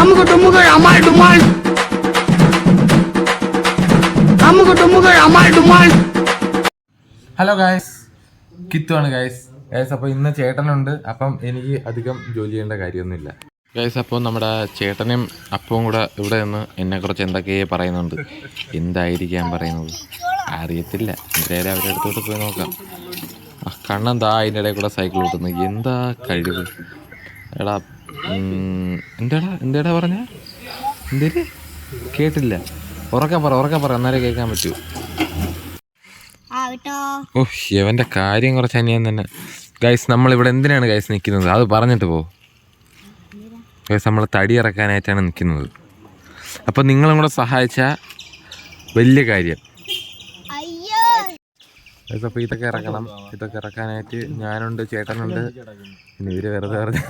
Amuka tumuka amal dumal. Amuka tumuka amal dumal. Hello guys ആണ് guys guys അപ്പോൾ ഇന്ന് ചേട്ടനുണ്ട്. അപ്പം എനിക്ക് അധികം ജോലി ചെയ്യേണ്ട കാര്യമൊന്നുമില്ല. ഗായ്സ് അപ്പോൾ നമ്മുടെ ചേട്ടനും അപ്പവും കൂടെ ഇവിടെ നിന്ന് എന്നെക്കുറിച്ച് എന്തൊക്കെയാ പറയുന്നുണ്ട്. എന്തായിരിക്കാം പറയുന്നത്? അറിയത്തില്ല. എന്തായാലും അവരുടെ അടുത്തോട്ട് പോയി നോക്കാം. കണ്ണെന്താ അതിന്റെ ഇടയിൽ കൂടെ സൈക്കിൾ ഓട്ടുന്നു എന്താ കഴിവ്? എടാ എന്താടാ എന്താടാ പറഞ്ഞ? എന്തേ കേട്ടില്ല. ഉറക്കെ പറ ഉറക്കെ പറ. എന്നാലേ കേൾക്കാൻ പറ്റൂ. ഓ ഇവന്റെ കാര്യം കുറച്ച് അനിയാൻ തന്നെ. ഗൈസ് നമ്മളിവിടെ എന്തിനാണ് ഗൈസ് നിൽക്കുന്നത്? അത് പറഞ്ഞിട്ട് പോ. ഗൈസ് നമ്മൾ തടി ഇറക്കാനായിട്ടാണ് നിൽക്കുന്നത്. അപ്പം നിങ്ങളും കൂടെ സഹായിച്ച വലിയ കാര്യം. അപ്പോൾ ഇതൊക്കെ ഇറക്കണം. ഇതൊക്കെ ഇറക്കാനായിട്ട് ഞാനുണ്ട് ചേട്ടനുണ്ട്. പിന്നെ ഇവർ വെറുതെ പറഞ്ഞു.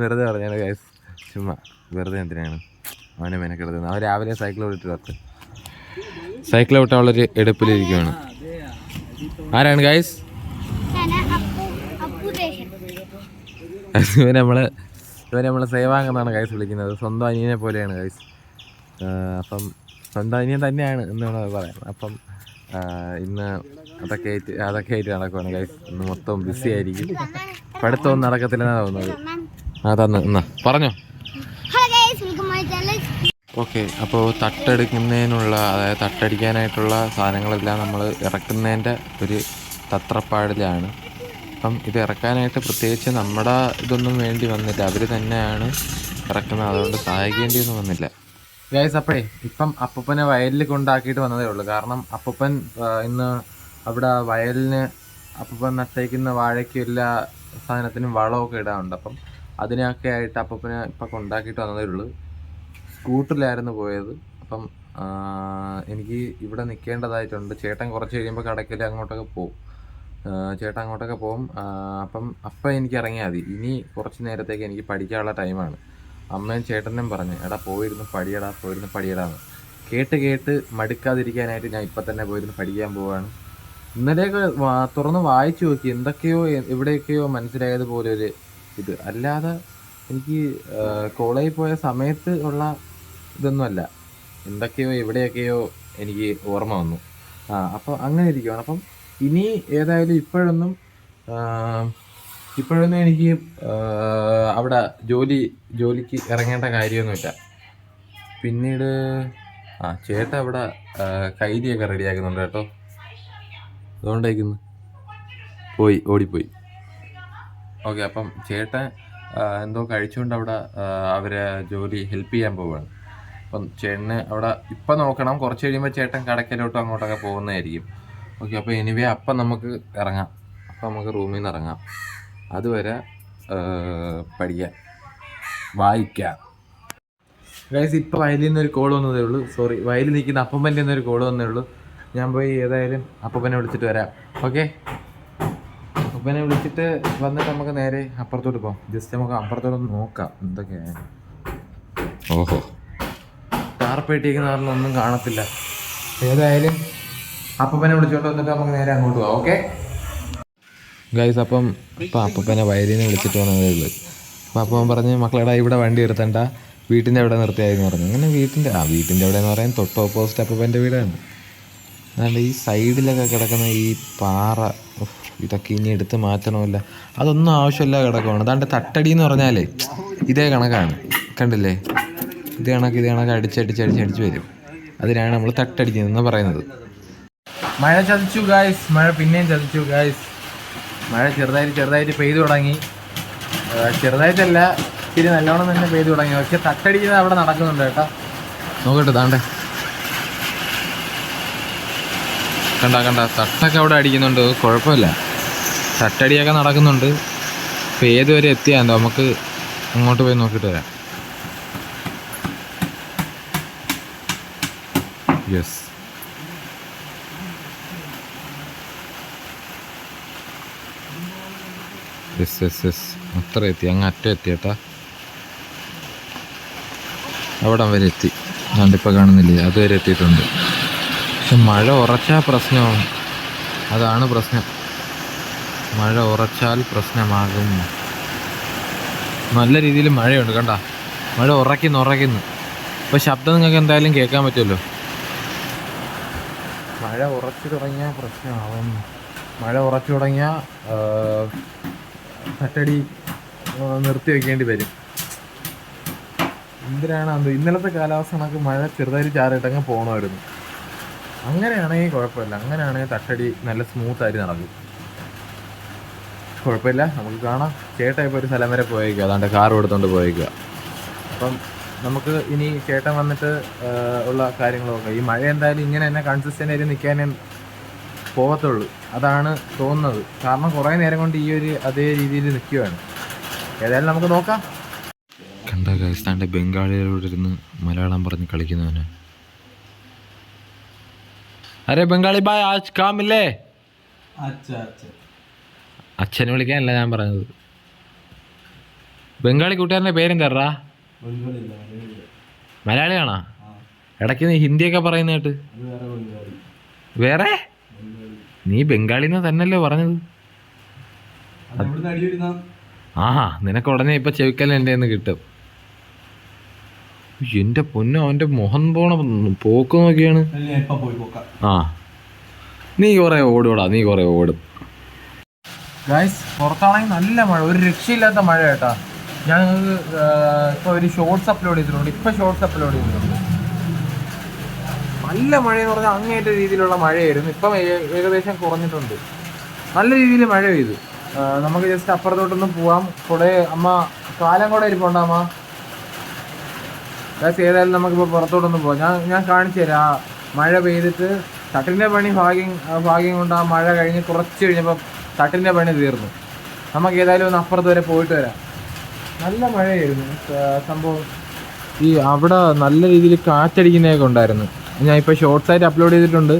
വെറുതെ പറഞ്ഞാണ് ഗൈസ് ചുമ്മാ. വെറുതെ എന്തിനാണ്? അവനെ മെനക്കെടുത്തത് അവൻ രാവിലെ സൈക്കിൾ ഓടിട്ട് വത്ത് സൈക്കിൾ വിട്ടാളൊരു എടുപ്പിലിരിക്കുകയാണ് ആരാണ് ഗൈസ് ഇവൻ നമ്മൾ ഇവൻ നമ്മളെ സേവാങ്കെന്നാണ് ഗൈസ് വിളിക്കുന്നത്. സ്വന്തം അനിയനെ പോലെയാണ് ഗൈസ് അപ്പം സ്വന്തം അനിയൻ തന്നെയാണ് എന്ന് വേണം പറയാം അപ്പം ഇന്ന് അതൊക്കെ ആയിട്ട് അതൊക്കെ ആയിട്ട് നടക്കുവാണ് ഗൈസ് ഇന്ന് മൊത്തം ബിസി ആയിരിക്കും. പഠിത്തമൊന്നും നടക്കത്തില്ലെന്നാണ് തോന്നുന്നത്. ആ തന്ന് എന്നാ പറഞ്ഞോ. ഓക്കെ അപ്പോൾ തട്ടെടുക്കുന്നതിനുള്ള അതായത് തട്ടടിക്കാനായിട്ടുള്ള സാധനങ്ങളെല്ലാം നമ്മൾ ഇറക്കുന്നതിന്റെ ഒരു തത്രപ്പാടിലാണ്. അപ്പം ഇത് ഇറക്കാനായിട്ട് പ്രത്യേകിച്ച് നമ്മുടെ ഇതൊന്നും വേണ്ടി വന്നില്ല. അവർ തന്നെയാണ് ഇറക്കുന്നത്. അതുകൊണ്ട് സഹായിക്കേണ്ടിയൊന്നും വന്നില്ല. ഗൈസ് അപ്പോഴേ ഇപ്പം അപ്പൂപ്പനെ വയലിൽ കൊണ്ടാക്കിയിട്ട് വന്നതേ ഉള്ളൂ. കാരണം അപ്പപ്പൻ ഇന്ന് അവിടെ വയലിന് അപ്പപ്പൻ നട്ടേക്കുന്ന വാഴയ്ക്കും എല്ലാ സാധനത്തിനും വളമൊക്കെ ഇടാറുണ്ട് അപ്പം അതിനൊക്കെ ആയിട്ട് അപ്പപ്പനെ ഇപ്പം കൊണ്ടാക്കിയിട്ട് വന്നതേ ഉള്ളൂ. സ്കൂട്ടറിലായിരുന്നു പോയത്. അപ്പം എനിക്ക് ഇവിടെ നിൽക്കേണ്ടതായിട്ടുണ്ട്. ചേട്ടൻ കുറച്ച് കഴിയുമ്പോൾ കടയ്ക്കൽ അങ്ങോട്ടൊക്കെ പോകും ചേട്ടൻ അങ്ങോട്ടൊക്കെ പോകും അപ്പം അപ്പം എനിക്ക് ഇറങ്ങിയാൽ മതി. ഇനി കുറച്ച് നേരത്തേക്ക് എനിക്ക് പഠിക്കാനുള്ള ടൈമാണ്. അമ്മയും ചേട്ടനും പറഞ്ഞു എടാ പോയിരുന്ന് പടിയടാ പോയിരുന്ന് പടിയടാന്ന്. കേട്ട് കേട്ട് മടുക്കാതിരിക്കാനായിട്ട് ഞാൻ ഇപ്പം തന്നെ പോയിരുന്ന് പഠിക്കാൻ പോവാണ്. ഇന്നലെയൊക്കെ തുറന്ന് വായിച്ചു നോക്കി എന്തൊക്കെയോ എവിടെയൊക്കെയോ മനസ്സിലായതുപോലെ ഒരു ഇത്. അല്ലാതെ എനിക്ക് കോളേജിൽ പോയ സമയത്ത് ഉള്ള ഇതൊന്നുമല്ല. എന്തൊക്കെയോ എവിടെയൊക്കെയോ എനിക്ക് ഓർമ്മ വന്നു. ആ അപ്പോൾ അങ്ങനെ ഇരിക്കുവാണ്. അപ്പം ഇനി ഏതായാലും ഇപ്പോഴൊന്നും ഇപ്പോഴൊന്നും എനിക്ക് അവിടെ ജോലി ജോലിക്ക് ഇറങ്ങേണ്ട കാര്യമൊന്നുമില്ല. പിന്നീട് ആ ചേട്ടൻ അവിടെ കൈദിയൊക്കെ റെഡിയാക്കുന്നുണ്ട് കേട്ടോ. അതുകൊണ്ടായിരിക്കുന്നു. പോയി ഓടിപ്പോയി. ഓക്കെ അപ്പം ചേട്ടൻ എന്തോ കഴിച്ചുകൊണ്ട് അവിടെ അവരെ ജോലി ഹെൽപ്പ് ചെയ്യാൻ പോവുകയാണ്. അപ്പം ചേട്ടന് അവിടെ ഇപ്പം നോക്കണം. കുറച്ച് കഴിയുമ്പോൾ ചേട്ടൻ കടക്കലോട്ടും അങ്ങോട്ടൊക്കെ പോകുന്നതായിരിക്കും. ഓക്കെ അപ്പോൾ എനിവേ അപ്പം നമുക്ക് ഇറങ്ങാം. അപ്പം നമുക്ക് റൂമിൽ നിന്ന് ഇറങ്ങാം. അതുവരെ പഠിക്കാൻ പഠിക്കാം വായിക്കാം ഗൈസ് ഇപ്പോൾ വയലിൽ നിന്ന് ഒരു കോൾ വന്നതേ ഉള്ളൂ. സോറി വയലിൽ നിൽക്കുന്ന അപ്പമ്മന്റെ നിന്ന് ഒരു കോൾ വന്നേ ഉള്ളൂ. ഞാൻ പോയി ഏതായാലും അപ്പമ്മനെ വിളിച്ചിട്ട് വരാം. ഓക്കെ അപ്പനെ വിളിച്ചിട്ട് വന്നിട്ട് നമുക്ക് നേരെ അപ്പുറത്തോട്ട് പോകാം ജസ്റ്റ് നമുക്ക് അപ്പുറത്തോട്ട് ഒന്ന് നോക്കാം. എന്തൊക്കെയാണ്? ഓഹോ. ടാർപ്പേട്ടിരിക്കുന്ന കാരണം ഒന്നും കാണത്തില്ല. ഏതായാലും അപ്പമ്മനെ വിളിച്ചോണ്ട് വന്നിട്ട് നമുക്ക് നേരെ അങ്ങോട്ട് പോകാം ഓക്കെ ഗൈസ് അപ്പം ഇപ്പം അപ്പനെ വയലിനെ വിളിച്ചിട്ട് വന്നതേ ഉള്ളൂ അപ്പം പറഞ്ഞ് മക്കളെടാ ഇവിടെ വണ്ടി നിർത്തണ്ട വീട്ടിന്റെ അവിടെ നിർത്തിയായിരുന്നു പറഞ്ഞു. അങ്ങനെ വീട്ടിന്റെ ആ വീട്ടിന്റെ അവിടെ എന്ന് പറയാൻ തൊട്ട് ഓപ്പോസിറ്റ് അപ്പന്റെ വീടാണ്. അതുകൊണ്ട് ഈ സൈഡിലൊക്കെ കിടക്കുന്ന ഈ പാറ ഇതൊക്കെ ഇനി എടുത്ത് മാറ്റണമല്ല. അതൊന്നും ആവശ്യമില്ല കിടക്കുവാണ്. അതാണ്ട് തട്ടടി എന്ന് പറഞ്ഞാലേ ഇതേ കണക്കാണ്. കണ്ടില്ലേ? ഇത് കണക്ക് ഇത് കണക്ക് അടിച്ചടിച്ച് അടിച്ചടിച്ച് വരും. അതിനാണ് നമ്മൾ തട്ടടിക്കുന്നതെന്ന് പറയുന്നത്. മഴ ചതിച്ചു ഗായ്സ് മഴ പിന്നെയും ചതിച്ചു ഗായ്സ് മഴ ചെറുതായിട്ട് ചെറുതായിട്ട് പെയ്തു തുടങ്ങി. ചെറുതായിട്ടല്ല ഇത്തിരി നല്ലോണം തന്നെ പെയ്തു തുടങ്ങി. പക്ഷെ തട്ടടിക്കുന്നത് അവിടെ നടക്കുന്നുണ്ട് കേട്ടോ. നോക്കട്ടെ താണ്ടേ കണ്ട കണ്ട തട്ടൊക്കെ അവിടെ അടിക്കുന്നുണ്ട്. കുഴപ്പമില്ല. തട്ടടിയൊക്കെ നടക്കുന്നുണ്ട്. ഇപ്പം ഏതുവരെ എത്തിയാന്തോ നമുക്ക് അങ്ങോട്ട് പോയി നോക്കിയിട്ട് വരാം. യെസ് യെസ് യെസ് യെസ് അത്ര എത്തി. അങ്ങ് അറ്റം എത്തി കേട്ടാ. അവിടം വരെ എത്തി. കണ്ടിപ്പോൾ കാണുന്നില്ലേ? അതുവരെ എത്തിയിട്ടുണ്ട്. പക്ഷെ മഴ ഉറച്ചാ പ്രശ്നമാണ് അതാണ് പ്രശ്നം. മഴ ഉറച്ചാൽ പ്രശ്നമാകും. നല്ല രീതിയിൽ മഴയുണ്ട് കണ്ട? മഴ ഉറക്കുന്നു ഉറക്കുന്നു അപ്പോൾ ശബ്ദം നിങ്ങൾക്ക് എന്തായാലും കേൾക്കാൻ പറ്റുമല്ലോ. മഴ ഉറച്ചു തുടങ്ങിയാൽ പ്രശ്നമാവും. മഴ ഉറച്ചു തുടങ്ങിയാൽ തട്ടടി നിർത്തി വെക്കേണ്ടി വരും. എന്തിനാണ് ഇന്നലത്തെ കാലാവസ്ഥ കണക്ക് മഴ ചെറുതായിട്ട് ചാറിയിട്ടങ്ങ് പോകണമായിരുന്നു അങ്ങനെയാണെങ്കിൽ കുഴപ്പമില്ല. അങ്ങനെയാണെങ്കിൽ തട്ടടി നല്ല സ്മൂത്തായിട്ട് നടക്കും. കുഴപ്പമില്ല. നമുക്ക് കാണാം. ചേട്ടൻ ഇപ്പോൾ ഒരു സ്ഥലം വരെ പോയേക്കുക അതാണ്ട് കാർ എടുത്തുകൊണ്ട് പോയേക്കുക അപ്പം നമുക്ക് ഇനി ചേട്ടൻ വന്നിട്ട് ഉള്ള കാര്യങ്ങളൊക്കെ. ഈ മഴ എന്തായാലും ഇങ്ങനെ തന്നെ കൺസിസ്റ്റന്റ് ആയിട്ട് നിൽക്കാനേ പോകത്തുള്ളൂ. അതാണ് തോന്നുന്നത്. കാരണം കുറേ നേരം കൊണ്ട് ഈ ഒരു അതേ രീതിയിൽ നിൽക്കുകയാണ് ഏതായാലും നമുക്ക് നോക്കാം. കണ്ട തന്റെ ബംഗാളികളോടിരുന്ന് മലയാളം പറഞ്ഞ് കളിക്കുന്നവന്. അരെ ബംഗാളി ബായ് ആജ് കാമില്ലേ അച്ഛനെ വിളിക്കാനല്ല ഞാൻ പറഞ്ഞത്. ബംഗാളി കൂട്ടുകാരന്റെ പേരെന്താ മലയാളിയാണോ? ഇടയ്ക്ക് ഹിന്ദിയൊക്കെ പറയുന്ന വേറെ വേറെ? നീ ബംഗാളിന്ന് തന്നെയല്ലേ പറഞ്ഞത്? ആഹാ നിനക്ക് ഉടനെ ഇപ്പൊ ചെവിക്കല്ല എന്റെ നിന്ന് കിട്ടും. എന്റെ പൊന്നു അവന്റെ മുഖം പോണ പോക്ക് നോക്കിയാണ്. ഞാൻ ഇപ്പം പോയി പോക്കാം. ആ. നീ കുറെ ഓടുവടാ നീ കുറെ ഓടും. ഗൈസ് പുറത്താണെങ്കിൽ നല്ല മഴ ഒരു രക്ഷയില്ലാത്ത മഴ കേട്ടാ. നിങ്ങൾക്ക് ഇപ്പൊ ഒരു ഷോർട്സ് അപ്ലോഡ് ചെയ്തിട്ടുണ്ട്. ഇപ്പൊ ഷോർട്സ് അപ്ലോഡ് ചെയ്തിട്ടുണ്ട്. നല്ല മഴ എന്ന് പറഞ്ഞാൽ അങ്ങേറ്റ രീതിയിലുള്ള മഴയായിരുന്നു. ഇപ്പം ഏകദേശം കുറഞ്ഞിട്ടുണ്ട്. നല്ല രീതിയിൽ മഴ പെയ്തു. നമുക്ക് ജസ്റ്റ് അപ്പുറത്തോട്ടൊന്നും പോവാം. കുറെ അമ്മ കാലം കൂടെ ഇരിപ്പുണ്ടോ അമ്മ? ഗായ്സ് ഏതായാലും നമുക്കിപ്പോൾ പുറത്തോട്ടൊന്നും പോവാം. ഞാൻ ഞാൻ കാണിച്ചു തരാം. ആ മഴ പെയ്തിട്ട് തട്ടിന്റെ പണി ഭാഗ്യം ഭാഗ്യം കൊണ്ട് ആ മഴ കഴിഞ്ഞ് കുറച്ച് കഴിഞ്ഞപ്പോൾ തട്ടിന്റെ പണി തീർന്നു. നമുക്ക് ഏതായാലും ഒന്ന് അപ്പുറത്ത് വരെ പോയിട്ട് വരാം. നല്ല മഴയായിരുന്നു. സംഭവം ഈ അവിടെ നല്ല രീതിയിൽ കാറ്റടിക്കുന്നതൊക്കെ ഉണ്ടായിരുന്നു. ഞാൻ ഇപ്പോൾ ഷോർട്സ് ആയിട്ട് അപ്ലോഡ് ചെയ്തിട്ടുണ്ട്.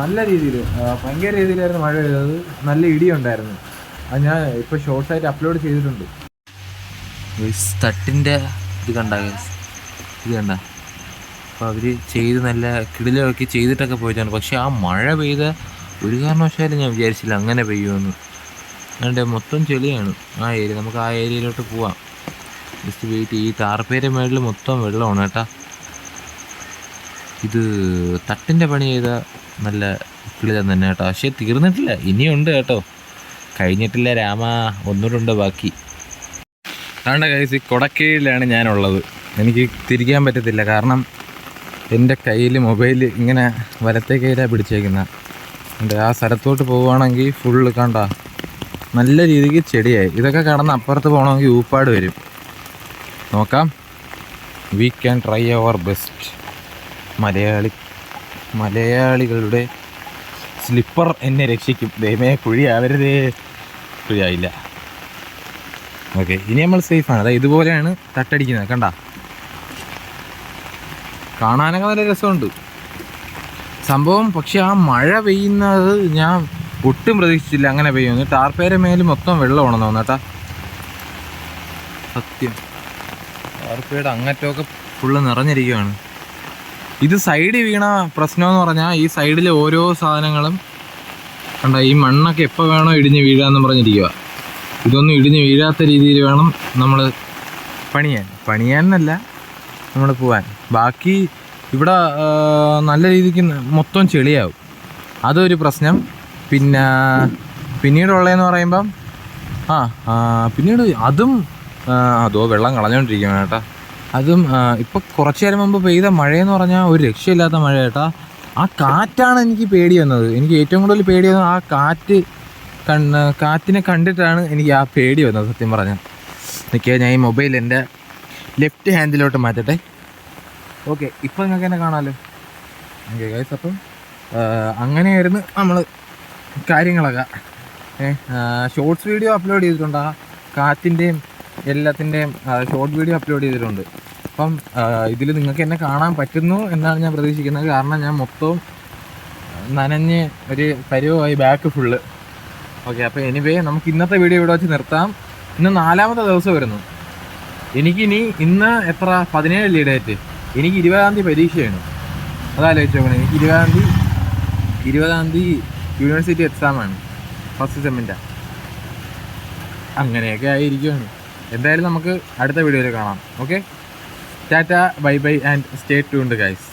നല്ല രീതിയിൽ ഭയങ്കര രീതിയിലായിരുന്നു മഴ പെയ്തത്. നല്ല ഇടിയുണ്ടായിരുന്നു. അത് ഞാൻ ഇപ്പോൾ ഷോർട്സ് ആയിട്ട് അപ്ലോഡ് ചെയ്തിട്ടുണ്ട്. തട്ടിന്റെ ഇത് കണ്ട ഇത് കണ്ട? അപ്പോൾ അവർ ചെയ്ത് നല്ല കിടിലൊക്കെ ചെയ്തിട്ടൊക്കെ പോയിട്ടാണ് പക്ഷേ ആ മഴ പെയ്ത ഒരു കാരണവശാലും ഞാൻ വിചാരിച്ചില്ല അങ്ങനെ പെയ്യുമെന്ന്. അതുകൊണ്ട് മൊത്തം ചെളിയാണ് ആ ഏരിയ നമുക്ക് ആ ഏരിയയിലോട്ട് പോവാം. ജസ്റ്റ് വെയിറ്റ് ഈ താർപ്പേരെ മേളിൽ മൊത്തം വെള്ളമാണ് കേട്ടാ. ഇത് തട്ടിന്റെ പണി ചെയ്ത നല്ല കിളിതം തന്നെ കേട്ടോ. പക്ഷേ തീർന്നിട്ടില്ല. ഇനിയുണ്ട് കേട്ടോ. കഴിഞ്ഞിട്ടില്ല രാമ. ഒന്നുകൂടെ ബാക്കി. അതുകൊണ്ട് കൈസ് കൊടക്കീഴിലാണ് ഞാനുള്ളത്. എനിക്ക് തിരിക്കാൻ പറ്റത്തില്ല. കാരണം എന്റെ കയ്യിൽ മൊബൈൽ ഇങ്ങനെ വലത്തെ കയ്യിലാണ് പിടിച്ചേക്കുന്നത് ഉണ്ട് ആ സ്ഥലത്തോട്ട് പോവുകയാണെങ്കിൽ ഫുള്ള് കണ്ട നല്ല രീതിക്ക് ചെടിയായി. ഇതൊക്കെ കടന്ന് അപ്പുറത്ത് പോകണമെങ്കിൽ ഊപ്പാട് വരും. നോക്കാം. We can try our best Malayali മലയാളികളുടെ സ്ലിപ്പർ എന്നെ രക്ഷിക്കും. ദൈവമേ കുഴിയാവരുതേ. കുഴിയായില്ല. ഓക്കെ ഇനി നമ്മൾ സേഫാണ് അതായത് ഇതുപോലെയാണ് തട്ടടിക്കുന്നത്. കണ്ട? കാണാനൊക്കെ നല്ല രസമുണ്ട്. സംഭവം പക്ഷെ ആ മഴ പെയ്യുന്നത് ഞാൻ ഒട്ടും പ്രതീക്ഷിച്ചില്ല അങ്ങനെ പെയ്യുന്നു ടാർപ്പേരെ മേലും മൊത്തം വെള്ളമാണെന്ന് തോന്നട്ടാ സത്യം. ടാർപ്പയുടെ അങ്ങറ്റമൊക്കെ ഫുള്ള് നിറഞ്ഞിരിക്കുകയാണ് ഇത് സൈഡിൽ വീണ പ്രശ്നമെന്ന് പറഞ്ഞാൽ ഈ സൈഡിൽ ഓരോ സാധനങ്ങളും കണ്ട ഈ മണ്ണൊക്കെ എപ്പോൾ വേണോ ഇടിഞ്ഞ് വീഴാന്ന് പറഞ്ഞിരിക്കുക ഇതൊന്നും ഇടിഞ്ഞ് വീഴാത്ത രീതിയിൽ വേണം നമ്മൾ പണിയാൻ. പണിയാൻ എന്നല്ല നമ്മൾ പോവാൻ. ബാക്കി ഇവിടെ നല്ല രീതിക്ക് മൊത്തം ചെളിയാവും. അതൊരു പ്രശ്നം. പിന്നെ പിന്നീടുള്ളതെന്ന് പറയുമ്പം ആ പിന്നീട് അതും അതോ വെള്ളം കളഞ്ഞുകൊണ്ടിരിക്കുകയാണ് കേട്ടാ. അതും ഇപ്പോൾ കുറച്ച് നേരം മുമ്പ് പെയ്ത മഴയെന്ന് പറഞ്ഞാൽ ഒരു രക്ഷയില്ലാത്ത മഴ കേട്ടാ ആ കാറ്റാണ് എനിക്ക് പേടി വന്നത്. എനിക്ക് ഏറ്റവും കൂടുതൽ പേടി വന്നത് ആ കാറ്റ് കണ്ണ് കാറ്റിനെ കണ്ടിട്ടാണ് എനിക്ക് ആ പേടി വന്നത് സത്യം പറഞ്ഞാൽ നിൽക്കുക ഞാൻ ഈ മൊബൈൽ എന്റെ ലെഫ്റ്റ് ഹാൻഡിലോട്ട് മാറ്റട്ടെ. ഓക്കെ ഇപ്പോൾ നിങ്ങൾക്ക് എന്നെ കാണാമല്ലോ ഓക്കെ ഗൈസ് അപ്പം അങ്ങനെയായിരുന്നു നമ്മൾ കാര്യങ്ങളൊക്കെ. ഷോർട്സ് വീഡിയോ അപ്ലോഡ് ചെയ്തിട്ടുണ്ട്. ആ കാറ്റിന്റെയും എല്ലാത്തിന്റെയും ഷോർട്ട് വീഡിയോ അപ്ലോഡ് ചെയ്തിട്ടുണ്ട്. അപ്പം ഇതിൽ നിങ്ങൾക്ക് എന്നെ കാണാൻ പറ്റുന്നു എന്നാണ് ഞാൻ പ്രതീക്ഷിക്കുന്നത്. കാരണം ഞാൻ മൊത്തവും നനഞ്ഞ് ഒരു പരുവമായി ബാക്ക് ഫുള്ള് ഓക്കെ അപ്പോൾ എനിവേ നമുക്ക് ഇന്നത്തെ വീഡിയോ ഇവിടെ വെച്ച് നിർത്താം. ഇന്ന് നാലാമത്തെ ദിവസം വരുന്നു. എനിക്കിനി ഇന്ന് എത്ര? പതിനേഴ് ഡേറ്റ് എനിക്ക് ഇരുപതാം തീയതി പരീക്ഷയാണ് അതാലോചിച്ച് നോക്കണം. എനിക്ക് ഇരുപതാം തീയതി ഇരുപതാം തീയതി യൂണിവേഴ്സിറ്റി എക്സാമാണ് ഫസ്റ്റ് സെമ്മിന്റെ അങ്ങനെയൊക്കെ ആയിരിക്കുവാണ്. എന്തായാലും നമുക്ക് അടുത്ത വീഡിയോയിൽ കാണാം. Okay tata bye bye and stay tuned guys